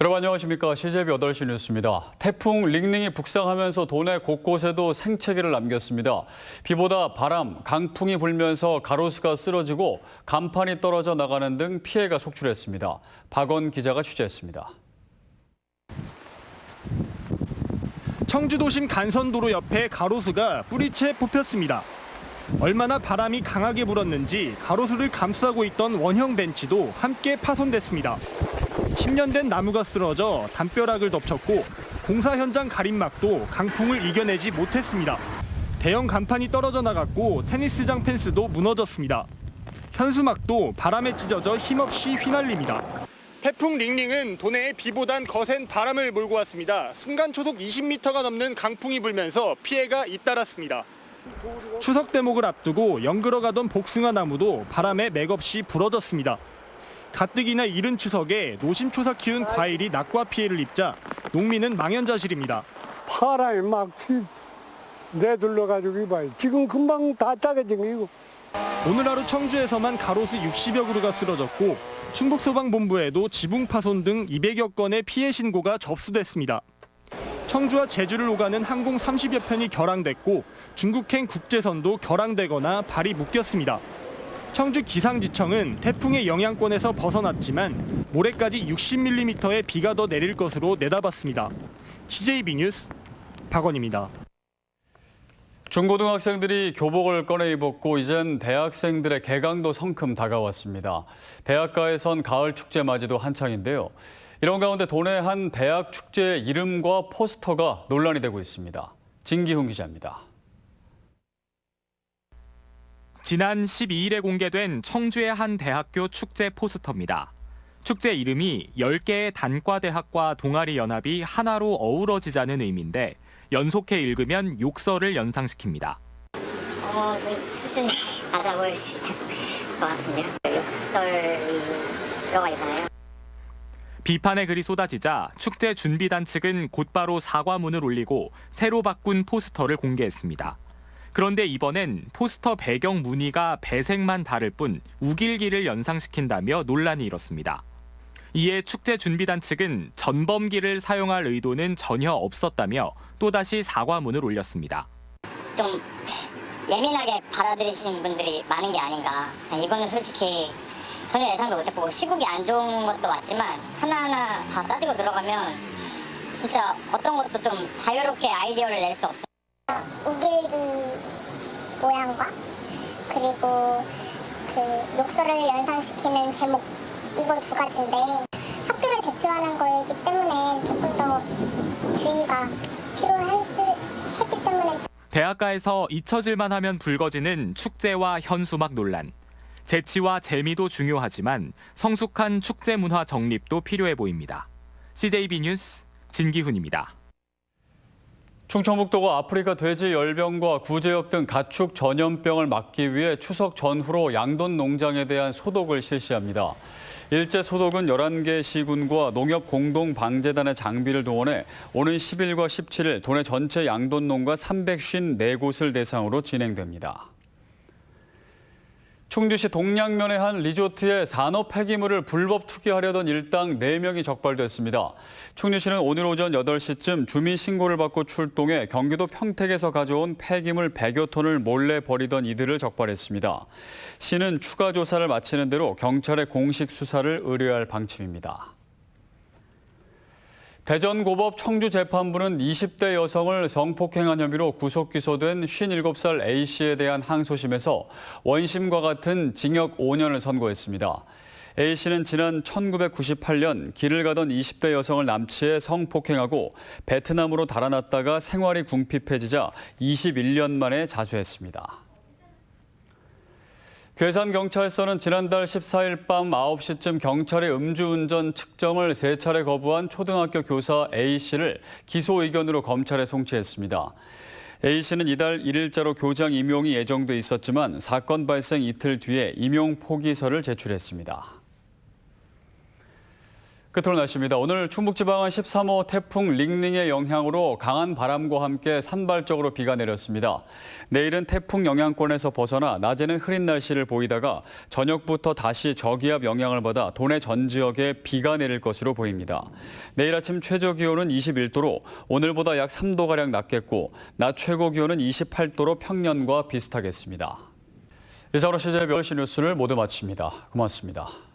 여러분 안녕하십니까. CJB 8시 뉴스입니다. 태풍 링링이 북상하면서 도내 곳곳에도 생채기를 남겼습니다. 비보다 바람, 강풍이 불면서 가로수가 쓰러지고 간판이 떨어져 나가는 등 피해가 속출했습니다. 박원 기자가 취재했습니다. 청주 도심 간선도로 옆에 가로수가 뿌리채 뽑혔습니다. 얼마나 바람이 강하게 불었는지 가로수를 감싸고 있던 원형 벤치도 함께 파손됐습니다. 10년 된 나무가 쓰러져 담벼락을 덮쳤고 공사 현장 가림막도 강풍을 이겨내지 못했습니다. 대형 간판이 떨어져 나갔고 테니스장 펜스도 무너졌습니다. 현수막도 바람에 찢어져 힘없이 휘날립니다. 태풍 링링은 도내에 비보단 거센 바람을 몰고 왔습니다. 순간 초속 20m가 넘는 강풍이 불면서 피해가 잇따랐습니다. 추석 대목을 앞두고 연그러 가던 복숭아 나무도 바람에 맥없이 부러졌습니다. 가뜩이나 이른 추석에 노심초사 키운 과일이 낙과 피해를 입자 농민은 망연자실입니다. 파랑이 막 휘- 내둘러가지고 이봐요. 지금 금방 다 짜게진 이고 오늘 하루 청주에서만 가로수 60여 그루가 쓰러졌고 충북소방본부에도 지붕 파손 등 200여 건의 피해 신고가 접수됐습니다. 청주와 제주를 오가는 항공 30여 편이 결항됐고 중국행 국제선도 결항되거나 발이 묶였습니다. 청주 기상지청은 태풍의 영향권에서 벗어났지만 모레까지 60mm의 비가 더 내릴 것으로 내다봤습니다. CJB 뉴스 박원입니다. 중고등학생들이 교복을 꺼내 입었고 이젠 대학생들의 개강도 성큼 다가왔습니다. 대학가에선 가을 축제 맞이도 한창인데요. 이런 가운데 도내 한 대학 축제의 이름과 포스터가 논란이 되고 있습니다. 진기훈 기자입니다. 지난 12일에 공개된 청주의 한 대학교 축제 포스터입니다. 축제 이름이 10개의 단과대학과 동아리 연합이 하나로 어우러지자는 의미인데 연속해 읽으면 욕설을 연상시킵니다. 어, 좀 수준이 낮아 보일 수 있는 것 같은데요. 욕설이 들어가 있잖아요. 비판의 글이 쏟아지자 축제 준비단 측은 곧바로 사과문을 올리고 새로 바꾼 포스터를 공개했습니다. 그런데 이번엔 포스터 배경 무늬가 배색만 다를 뿐 우길기를 연상시킨다며 논란이 일었습니다. 이에 축제 준비단 측은 전범기를 사용할 의도는 전혀 없었다며 또다시 사과문을 올렸습니다. 좀 예민하게 받아들이시는 분들이 많은 게 아닌가. 이거는 솔직히 전혀 예상도 못했고 시국이 안 좋은 것도 맞지만 하나하나 다 따지고 들어가면 진짜 어떤 것도 좀 자유롭게 아이디어를 낼 수 없어요. 우길기 모양과 그리고 그 욕설을 연상시키는 제목 이거 두 가지인데 학교를 대표하는 거이기 때문에 조금 더 주의가 필요했기 때문에 대학가에서 잊혀질만 하면 불거지는 축제와 현수막 논란. 재치와 재미도 중요하지만 성숙한 축제 문화 정립도 필요해 보입니다. CJB 뉴스 진기훈입니다. 충청북도가 아프리카 돼지 열병과 구제역 등 가축 전염병을 막기 위해 추석 전후로 양돈 농장에 대한 소독을 실시합니다. 일제 소독은 11개 시군과 농협 공동 방재단의 장비를 동원해 오는 10일과 17일 도내 전체 양돈 농가 354곳을 대상으로 진행됩니다. 충주시 동양면의 한 리조트에 산업 폐기물을 불법 투기하려던 일당 4명이 적발됐습니다. 충주시는 오늘 오전 8시쯤 주민 신고를 받고 출동해 경기도 평택에서 가져온 폐기물 100여 톤을 몰래 버리던 이들을 적발했습니다. 시는 추가 조사를 마치는 대로 경찰에 공식 수사를 의뢰할 방침입니다. 대전고법 청주재판부는 20대 여성을 성폭행한 혐의로 구속 기소된 57살 A씨에 대한 항소심에서 원심과 같은 징역 5년을 선고했습니다. A씨는 지난 1998년 길을 가던 20대 여성을 남치해 성폭행하고 베트남으로 달아났다가 생활이 궁핍해지자 21년 만에 자수했습니다. 괴산경찰서는 지난달 14일 밤 9시쯤 경찰의 음주운전 측정을 세 차례 거부한 초등학교 교사 A씨를 기소 의견으로 검찰에 송치했습니다. A씨는 이달 1일자로 교장 임용이 예정돼 있었지만 사건 발생 이틀 뒤에 임용 포기서를 제출했습니다. 끝으로 날씨입니다. 오늘 충북지방은 13호 태풍 링링의 영향으로 강한 바람과 함께 산발적으로 비가 내렸습니다. 내일은 태풍 영향권에서 벗어나 낮에는 흐린 날씨를 보이다가 저녁부터 다시 저기압 영향을 받아 도내 전 지역에 비가 내릴 것으로 보입니다. 내일 아침 최저 기온은 21도로 오늘보다 약 3도가량 낮겠고 낮 최고 기온은 28도로 평년과 비슷하겠습니다. 이상으로 시제 10시 뉴스를 모두 마칩니다. 고맙습니다.